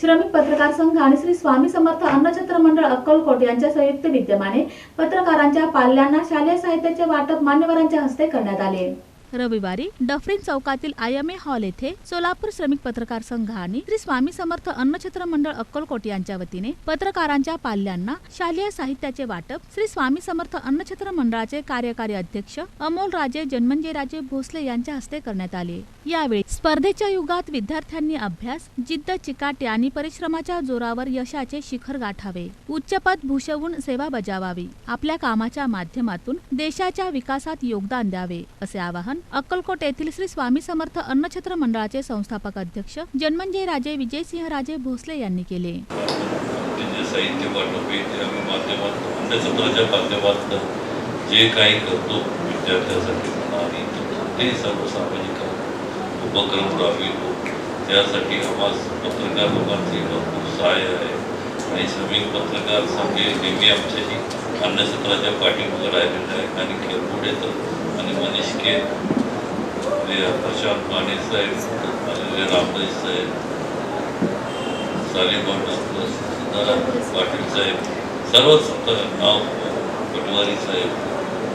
श्रमिक पत्रकार संघ आणि श्री स्वामी समर्थ अन्नछत्र मंडळ अक्कलकोट यांच्या संयुक्त विद्यमाने पत्रकारांच्या पाल्यांना शालेय साहित्याचे वाटप मान्यवरांच्या हस्ते करण्यात आले. रविवारी डफरीन चौकातील आय एम ए हॉल येथे सोलापूर श्रमिक पत्रकार संघ आणि श्री स्वामी समर्थ अन्नछत्र मंडळ अक्कलकोट यांच्या वतीने पत्रकारांच्या पाल्यांना शालेय साहित्याचे वाटप श्री स्वामी समर्थ अन्नछत्र मंडळाचे कार्यकारी अध्यक्ष अमोल राजे जन्मंजयराजे भोसले यांच्या हस्ते करण्यात आले. यावेळी स्पर्धेच्या युगात विद्यार्थ्यांनी अभ्यास जिद्द चिकाटी आणि परिश्रमाच्या जोरावर यशाचे शिखर गाठावे. उच्चपद भूषवून सेवा बजावावी. आपल्या कामाच्या माध्यमातून देशाच्या विकासात योगदान द्यावे असे आवाहन अक्कलकोट येथील श्री स्वामी समर्थ अन्नछत्र मंडळाचे संस्थापक अध्यक्ष जन्मंजय राजे विजयसिंह राजे भोसले यांनी केले. जे साहित्य जे काही करतो विद्यार्थ्यासाठी म्हणा आणि सर्व सामाजिक उपक्रम राबवितो. त्यासाठी आम्हाला पत्रकार लोकांचे भरपूर सहाय्य आहे. आणि श्रमिक पत्रकार संघ नेहमी आमच्याशी अन्नसत्राच्या पाठीमागे राहिलेले आहे आणि खेळपूड तर आणि मनीष के प्रशांत माने साहेब आलेले रामदास साहेब साली आपलं सदाराम पाटील साहेब सर्वच नाव पटवारी साहेब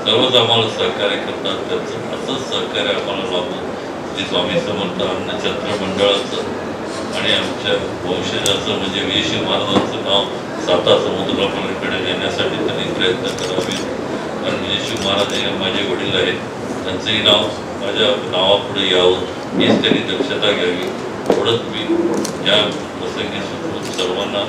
सर्वच आम्हाला सहकार्य करतात. त्यांचं असंच सहकार्य आम्हाला लाभतं. श्री स्वामी समर्थ अन्नछत्र मंडळाचं आणि आमच्या वंशजाचं म्हणजे वीरशी महाराजांचं नाव साता समुद्रापणाकडे नेण्यासाठी त्यांनी प्रयत्न करावे कारण वीरशी महाराज हे माझे वडील आहेत. त्यांचंही नाव माझ्या नावापुढे यावं हीच त्यांनी दक्षता घ्यावी. एवढंच मी या प्रसंगी सुचवून सर्वांना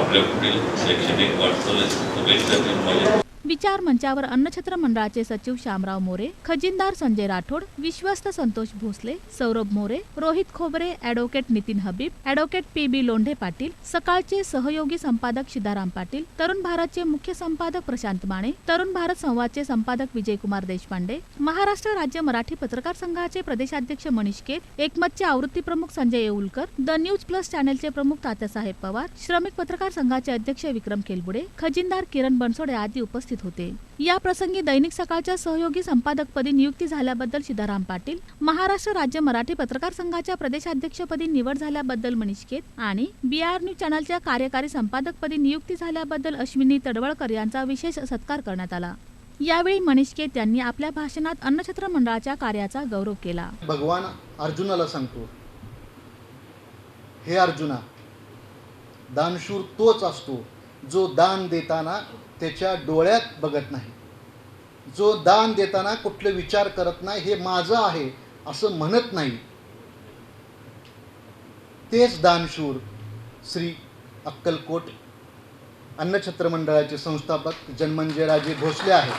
आपल्या पुढील शैक्षणिक वाटचालीस शुभेच्छा देऊन माझे विचार मंचावर अन्नछत्र मंडळाचे सचिव श्यामराव मोरे खजिनदार संजय राठोड विश्वस्त Santosh Bhosale Saurabh More Rohit Khobre advocate Nitin Habib advocate P B Londhe Patil सकाळचे सहयोगी संपादक सिद्धाराम पाटील तरुण भारतचे मुख्य संपादक प्रशांत माने तरुण भारत संवादचे संपादक विजयकुमार देशपांडे महाराष्ट्र राज्य मराठी पत्रकार संघाचे प्रदेशाध्यक्ष मनीष केत एकमतचे आवृत्ती प्रमुख Sanjay Yeulkar the news plus चॅनेलचे प्रमुख तात्यासाहेब पवार श्रमिक पत्रकार संघाचे अध्यक्ष विक्रम केलबुडे खजिनदार किरण बनसोडे आदी उपस्थित होते. या प्रसंगी दैनिक सकाळच्या सहयोगी संपादकपदी नियुक्ती झाल्याबद्दल सीताराम पाटील महाराष्ट्र राज्य मराठी पत्रकार संघाच्या प्रदेशाध्यक्षपदी निवड झाल्याबद्दल मनिषकेत आणि बी आर न्यूज चॅनलच्या कार्यकारी संपादकपदी नियुक्ती झाल्याबद्दल अश्विनी तडवळकर यांचा विशेष सत्कार करण्यात आला. यावेळी मनिषकेत यांनी आपल्या भाषणात अन्नछत्र मंडळाच्या कार्याचा गौरव केला. भगवान अर्जुनाला सांगतो हे अर्जुना दानशूर तोच असतो जो दान देताना त्याच्या डोळ्यात बघत नाही. जो दान देताना कुठले विचार करत नाही हे माझं आहे असं म्हणत नाही. तेच दानशूर श्री अक्कलकोट अन्नछत्र मंडळाचे संस्थापक जन्मंजयराजे भोसले आहेत.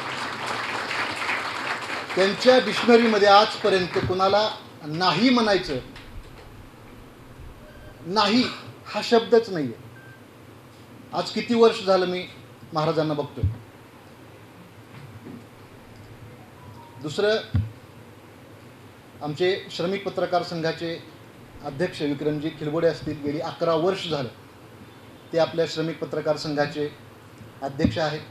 त्यांच्या डिक्शनरीमध्ये आजपर्यंत कुणाला नाही म्हणायचं नाही हा शब्दच नाही आहे आज किती वर्ष झालं मी महाराजांना बघतोय. दुसरं आमचे श्रमिक पत्रकार संघाचे अध्यक्ष विक्रमजी खिलबोडे असतील गेली अकरा वर्ष झालं ते आपल्या श्रमिक पत्रकार संघाचे अध्यक्ष आहेत.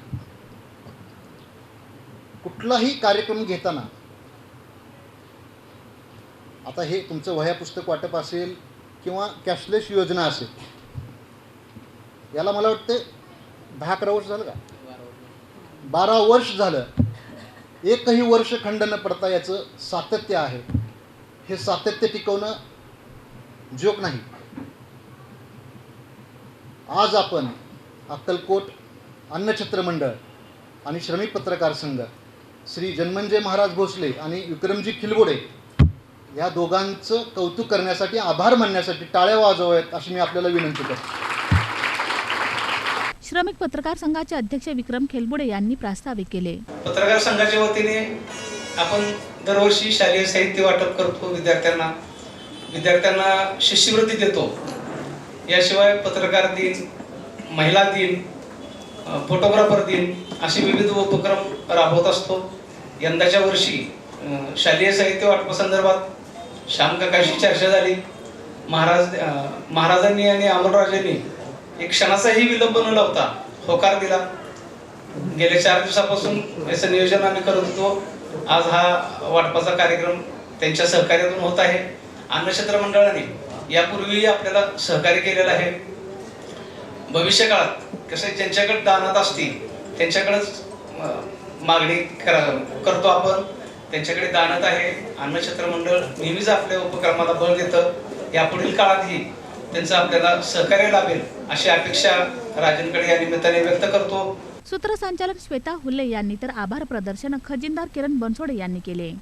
कुठलाही कार्यक्रम घेताना आता हे तुमचं वह्या पुस्तक वाटप असेल किंवा कॅशलेस योजना असेल याला मला वाटतं दहा अकरा वर्ष झालं का? बारा वर्ष झालं. एकही वर्ष खंड न पडता याचं सातत्य आहे. हे सातत्य टिकवणं जोक नाही. आज आपण अक्कलकोट अन्नछत्र मंडळ आणि श्रमिक पत्रकार संघ श्री जन्मंजय महाराज भोसले आणि विक्रमजी खिलबोडे या दोघांचं कौतुक करण्यासाठी आभार मानण्यासाठी टाळ्या वाजवाव्यात अशी मी आपल्याला विनंती करतो. श्रमिक पत्रकार संघाचे अध्यक्ष विक्रम खेलबुडे यांनी प्रास्ताविक केले. पत्रकार संघाच्या वतीने आपण दरवर्षी शालेय साहित्य वाटप करतो विद्यार्थ्यांना विद्यार्थ्यांना शिष्यवृत्ती देतो. याशिवाय पत्रकार दिन महिला दिन फोटोग्राफर दिन असे विविध उपक्रम राबवत असतो. यंदाच्या वर्षी शालेय साहित्य वाटपासंदर्भात श्यामकाकाशी चर्चा झाली. महाराज महाराजांनी आणि अमरराजांनी एक क्षणाचाही विलंब न लावता होकार दिला. गेल्या चार दिवसापासून याचं नियोजन आम्ही करत होतो. आज हा वाटपाचा कार्यक्रम त्यांच्या सहकार्यातून होत आहे. अन्नक्षेत्र मंडळाने यापूर्वी आपल्याला सहकार्य केलेलं आहे. भविष्य काळात कसं ज्यांच्याकडे दानात असतील त्यांच्याकडेच मागणी करा करतो आपण. त्यांच्याकडे दानत आहे. अन्नक्षेत्र मंडळ नेहमीच आपल्या उपक्रमाला बळ देतं. यापुढील काळातही त्यांचं आपल्याला सहकार्य लाभेल. अशी अपेक्षा राजनकडे या निमित्ताने व्यक्त करतो. सूत्रसंचालक श्वेता हुल्ले यांनी तर आभार प्रदर्शन खजिनदार किरण बनसोडे यांनी केले.